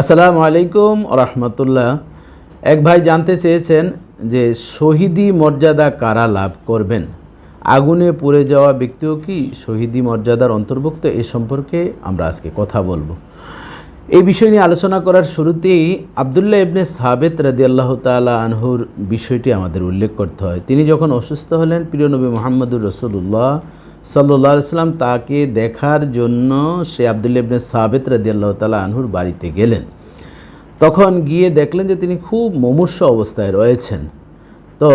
আসসালামু আলাইকুম রহমতুল্লাহ। এক ভাই জানতে চেয়েছেন যে শহীদি মর্যাদা কারা লাভ করবেন? আগুনে পুড়ে যাওয়া ব্যক্তিও কি শহীদি মর্যাদার অন্তর্ভুক্ত? এ সম্পর্কে আমরা আজকে কথা বলব। এই বিষয় নিয়ে আলোচনা করার শুরুতেই আবদুল্লাহ ইবনে সাবেত রাদি আল্লাহ তালা আনহুর বিষয়টি আমাদের উল্লেখ করতে হয়। তিনি যখন অসুস্থ হলেন, প্রিয় নবী মোহাম্মদুর রসুল্লাহ সাল্লাহ সাল্লাম তাকে দেখার জন্য সে আবদুল্লা ইবনে সাবেত রাদি আল্লাহ তালা আনহুর বাড়িতে গেলেন। তখন গিয়ে দেখলেন যে তিনি খুব মমূর্ষ অবস্থায় রয়েছেন। তো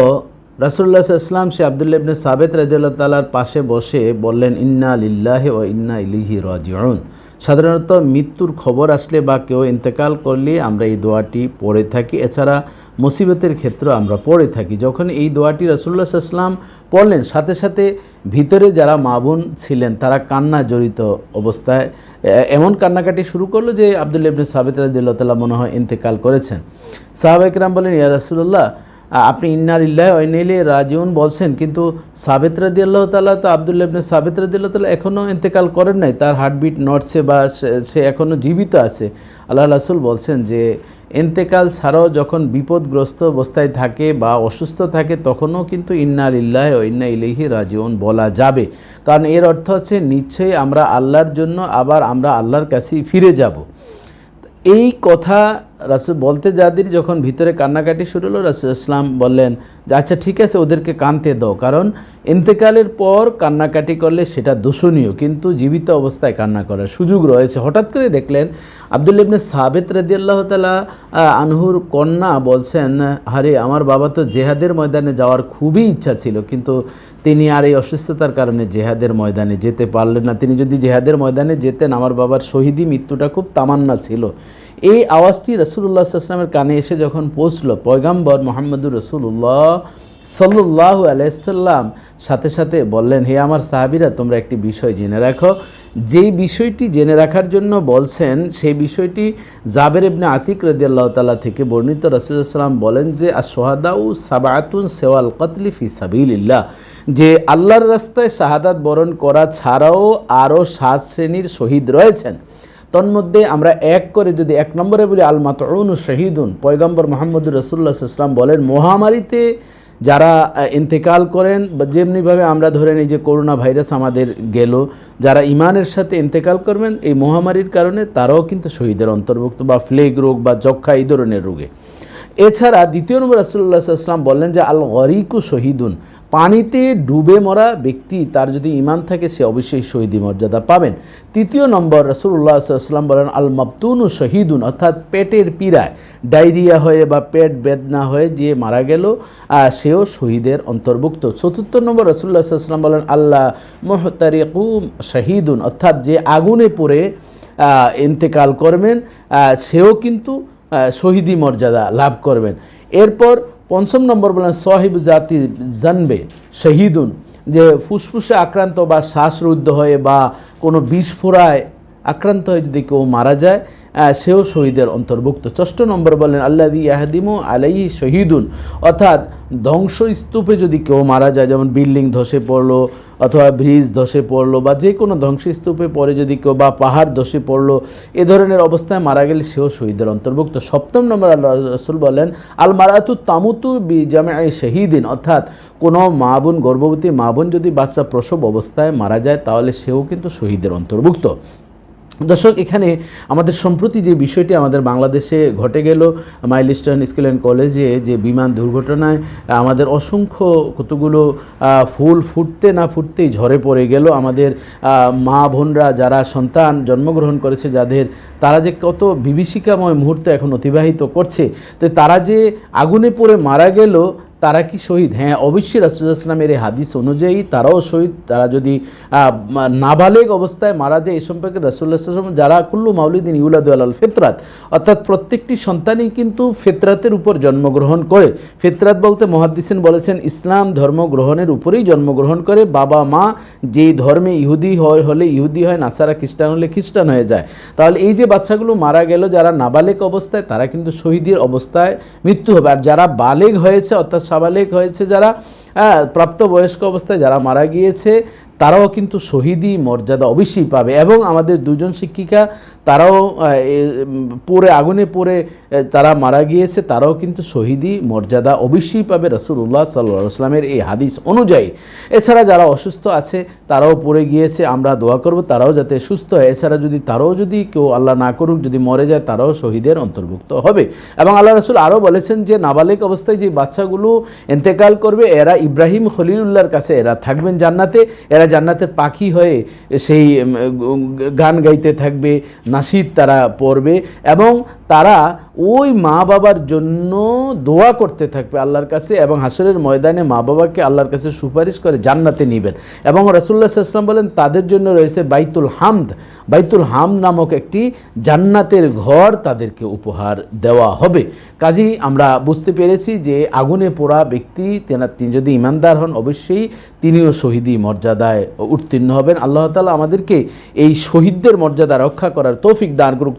রাসুল্লাহ ইসলাম সে আবদুল্লা ইবনে সাবেত রাজিউল্লাহ তালার পাশে বসে বললেন, ইন্না আলিল্লাহ ও ইন্না ইলিহি রাজিউন। সাধারণত মৃত্যুর খবর আসলে বা কেউ ইন্তেকাল করলে আমরা এই দোয়াটি পড়ে থাকি। এছাড়া মুসিবতের ক্ষেত্রেও আমরা পড়ে থাকি। যখন এই দোয়াটি রাসুল্লাহ ইসলাম পড়লেন, সাথে সাথে ভিতরে যারা মা বোন ছিলেন, তারা কান্না জড়িত অবস্থায় এমন কান্নাকাটি শুরু করল যে আবদুল্লাহ ইবনে সাবেত রাদিল্লাহ তালা মনে হয় ইন্তেকাল করেছেন। সাহাবাইকরাম বলেন, ইয়া রাসুল্লাহ আপনি ইন্নার ইল্লাহ ওয়াইনাইলে রাজিউন বলছেন, কিন্তু সাবেত রাদি আল্লাহ তালা তো আবদুল্লাহ ইবনে সাবেত রাদি আল্লাহ তালা এখনও ইন্তেকাল করেন নাই, তার হার্টবিট নড়ছে বা সে- এখনও জীবিত আছে। আল্লাহ রাসুল বলছেন যে, ইন্তেকাল ছাড়াও যখন বিপদগ্রস্ত অবস্থায় থাকে বা অসুস্থ থাকে, তখনও কিন্তু ইন্নার ইল্লাহ ও ইন্না ইলেহি রাজিউন বলা যাবে। কারণ এর অর্থ হচ্ছে, নিশ্চয়ই আমরা আল্লাহর জন্য আবার আমরা আল্লাহর কাছেই ফিরে যাব। এই কথা রাসুল বলতে যাদের যখন ভিতরে কান্নাকাটি শুরু হলো, রাসুল ইসলাম বললেন যে আচ্ছা ঠিক আছে, ওদেরকে কানতে দাও, কারণ ইন্তেকালের পর কান্নাকাটি করলে সেটা দূষণীয়, কিন্তু জীবিত অবস্থায় কান্না করার সুযোগ রয়েছে। হঠাৎ করে দেখলেন আবদুল ইবনে সাবেত রাদিয়াল্লাহ তালা আনহুর কন্যা বলছেন, আরে, আমার বাবা তো জেহাদের ময়দানে যাওয়ার খুবই ইচ্ছা ছিল, কিন্তু তিনি আর এই অসুস্থতার কারণে জেহাদের ময়দানে যেতে পারলেন না। তিনি যদি জেহাদের ময়দানে যেতেন, আমার বাবার শহীদি মৃত্যুটা খুব তামান্না ছিল। এই আওয়াজটি রসুল্লাহ আসলামের কানে এসে যখন পৌঁছলো, পয়গাম্বর মোহাম্মদুর রসুল্লাহ সাল্লাহ আলাইসাল্লাম সাথে সাথে বললেন, হে আমার সাহাবিরা, তোমরা একটি বিষয় জেনে রাখো। যেই বিষয়টি জেনে রাখার জন্য বলছেন, সেই বিষয়টি জাবের ইবনে আতিক রদি আল্লাহ তালা থেকে বর্ণিত। রসুলাম বলেন যে আর সোহাদাউ সাবাতুন সেওয়াল কতলি ফি সাবিল্লাহ যে আল্লাহর রাস্তায় শাহাদাত বরণ করা ছাড়াও আরও সাত শ্রেণির শহীদ রয়েছেন। তন্মধ্যে আমরা এক করে যদি এক নম্বরে বলি আল মাতউন শহীদুন, পয়গম্বর মোহাম্মদুর রসুল্লাহ ইসলাম বলেন, মহামারীতে যারা ইন্তেকাল করেন যেমনিভাবে আমরা ধরে নিই যে করোনা ভাইরাস আমাদের গেল, যারা ইমানের সাথে ইন্তেকাল করবেন, এই মহামারীর কারণে তারাও কিন্তু শহীদের অন্তর্ভুক্ত, বা ফ্লেগ রোগ, বা যক্ষা এই ধরনের রোগে। এছাড়া দ্বিতীয় নম্বর রাসুল্লাহ সাল্লাম বললেন যে আল গরিকু শহীদুন পানিতে ডুবে মরা ব্যক্তি, তার যদি ইমান থাকে, সে অবশ্যই শহীদি মর্যাদা পাবেন। তৃতীয় নম্বর রসুল্লাহ সাল্লাম বলেন আল মাবতুনু শহীদুন, অর্থাৎ পেটের পীড়ায়, ডায়রিয়া হয়ে বা পেট বেদনা হয়ে যে মারা গেল সেও শহীদের অন্তর্ভুক্ত। চতুর্থ নম্বর রসুল্লাহ সাল্লাম বলেন আল্লাহ মোহতারিকুম শহীদুন, অর্থাৎ যে আগুনে পড়ে ইন্তেকাল করবেন সেও কিন্তু শহীদি মর্যাদা লাভ করবেন। এরপর পঞ্চম নম্বর বলেন, সহিব জাতি জানবে, শহীদুন, যে ফুসফুসে আক্রান্ত বা শ্বাসরুদ্ধ হয়ে বা কোনো বিস্ফোরায় আক্রান্ত হয়ে যদি কেউ মারা যায় সেও শহীদের অন্তর্ভুক্ত। ষষ্ঠ নম্বর বলেন আল্লাহ ইয়াহাদিমু আলাই শহীদুন। অর্থাৎ ধ্বংসস্তূপে যদি কেউ মারা যায়, যেমন বিল্ডিং ধসে পড়ল অথবা ব্রিজ ধসে পড়ল বা যে কোনো ধ্বংসস্তূপে পরে যদি কেউ বা পাহাড় ধসে পড়ল, এ ধরনের অবস্থায় মারা গেলে সেও শহীদের অন্তর্ভুক্ত। সপ্তম নম্বর আল্লাহ রসুল বলেন, আল মারাতু তামুতু বি জামাই শহীদিন অর্থাৎ কোনো মা বোন, গর্ভবতী মা বোন যদি বাচ্চা প্রসব অবস্থায় মারা যায়, তাহলে সেও কিন্তু শহীদের অন্তর্ভুক্ত। দর্শক, এখানে আমাদের সম্প্রতি যে বিষয়টি আমাদের বাংলাদেশে ঘটে গেল, মাইলস্টোন স্কুল অ্যান্ড কলেজে যে বিমান দুর্ঘটনায়, আমাদের অসংখ্য কতগুলো ফুল ফুটতে না ফুটতেই ঝরে পড়ে গেল। আমাদের মা বোনরা যারা সন্তান জন্মগ্রহণ করেছে যাদের, তারা যে কত বিভীষিকাময় মুহূর্ত এখন অতিবাহিত করছে, তো তারা যে আগুনে পড়ে মারা গেল তারা কি শহীদ? হ্যাঁ অবশ্যই রাসুলামের এই হাদিস অনুযায়ী তারাও শহীদ। তারা যদি নাবালেগ অবস্থায় মারা যায় এই সম্পর্কে রাসুল্লাহ যারা কুল্লু মাউলিদিন ইউলাদ আল ফেতরাত, অর্থাৎ প্রত্যেকটি সন্তানই কিন্তু ফেতরাতের উপর জন্মগ্রহণ করে। ফেতরাত বলতে মহাদ্দিসিন বলেছেন, ইসলাম ধর্ম গ্রহণের উপরেই জন্মগ্রহণ করে। বাবা, মা যেই ধর্মে ইহুদি হয়, হলে ইহুদি হয়, নাসারা খ্রিস্টান হলে খ্রিস্টান হয়ে যায়। তাহলে এই যে বাচ্চাগুলো মারা গেল, যারা নাবালেগ অবস্থায়, তারা কিন্তু শহীদের অবস্থায় মৃত্যু হবে। আর যারা বালেগ হয়েছে, অর্থাৎ সাবালেগ হয়েছে যারা হ্যাঁ, প্রাপ্তবয়স্ক অবস্থায় যারা মারা গিয়েছে তারাও কিন্তু শহীদি মর্যাদা অবশ্যই পাবে। এবং আমাদের দুজন শিক্ষিকা তারাও পড়ে আগুনে আহ, তারা মারা গিয়েছে তারাও কিন্তু শহীদি মর্যাদা অবশ্যই পাবে রসুল্লাহ সাল্লাহ আসলামের এই হাদিস অনুযায়ী। এছাড়া যারা অসুস্থ আছে তারাও পড়ে গিয়েছে আমরা দোয়া করব তারাও যাতে সুস্থ হয়। এছাড়া যদি তারাও যদি কেউ আল্লাহ না করুক যদি মরে যায় তারাও শহীদের অন্তর্ভুক্ত হবে। এবং আল্লাহ রসুল আরও বলেছেন যে নাবালিক অবস্থায় যে বাচ্চাগুলো এন্তেকাল করবে এরা ইব্রাহিম খলিলুল্লাহর কাছে, এরা থাকবেন জান্নাতে, এরা জান্নাতের পাখি হয়ে সেই গান গাইতে থাকবে, নাসিদ তারা পড়বে এবং তারা ওই মা বাবার জন্য দোয়া করতে থাকবে আল্লাহর কাছে এবং হাসরের ময়দানে মা বাবাকে আল্লাহর কাছে সুপারিশ করে জান্নাতে নেবেন। এবং রাসুল্লাহ ইসলাম বলেন, তাদের জন্য রয়েছে বাইতুল হামদ। বাইতুল হাম নামক একটি জান্নাতের ঘর তাদেরকে উপহার দেওয়া হবে। কাজেই আমরা বুঝতে পেরেছি যে আগুনে পোড়া ব্যক্তি, তেনা- তিনি যদি ইমানদার হন, অবশ্যই তিনিও শহীদি মর্যাদায় উত্তীর্ণ হবেন। আল্লাহ তালা আমাদেরকে এই শহীদদের মর্যাদা রক্ষা করার তৌফিক দান করুক।